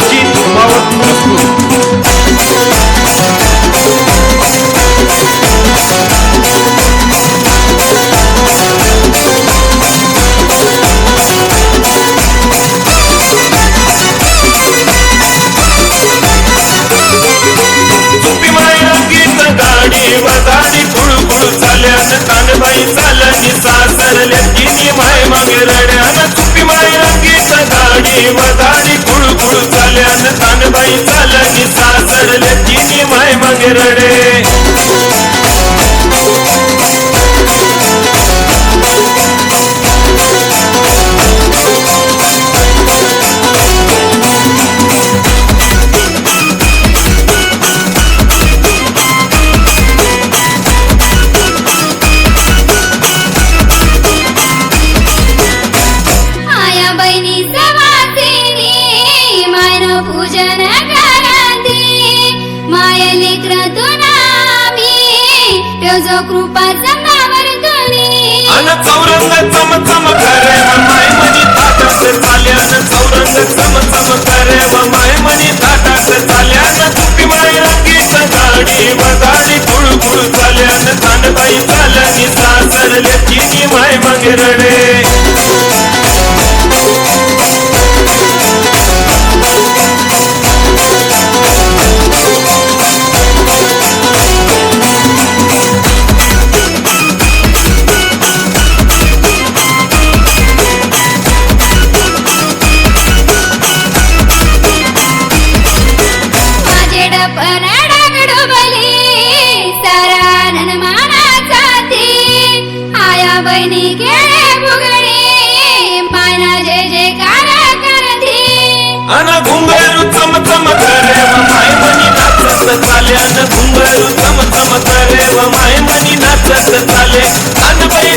जीवाची मावत गाडी वदारी कुळकुळ चाल्यान कानबाई चाल बाई चालली सासरले तिने माय मग आया बहिणी पूजन करती माय लेकरातून तुझो कृपा समावर तुने अन चौरंग चम चम करे व माय मनी ताटास चाल्यान चौरंग चम चम करे व माय मनी ताटास चाल्यान तुपी माय रंगी सदाडी वदाडी गुळ गुळ चाल्यान तानबाई चाल्यानी सासर लेकी माय मग रडे माझे डपन डगडुबली सारा ती. आया बहिणी खेळे फुगडी मायना जे जे कार करती. अन घुंगरू चम चम करे व माय मनी नाचत घुंगरू चम चम करे व माय मनी नाचत चाले. अन बाई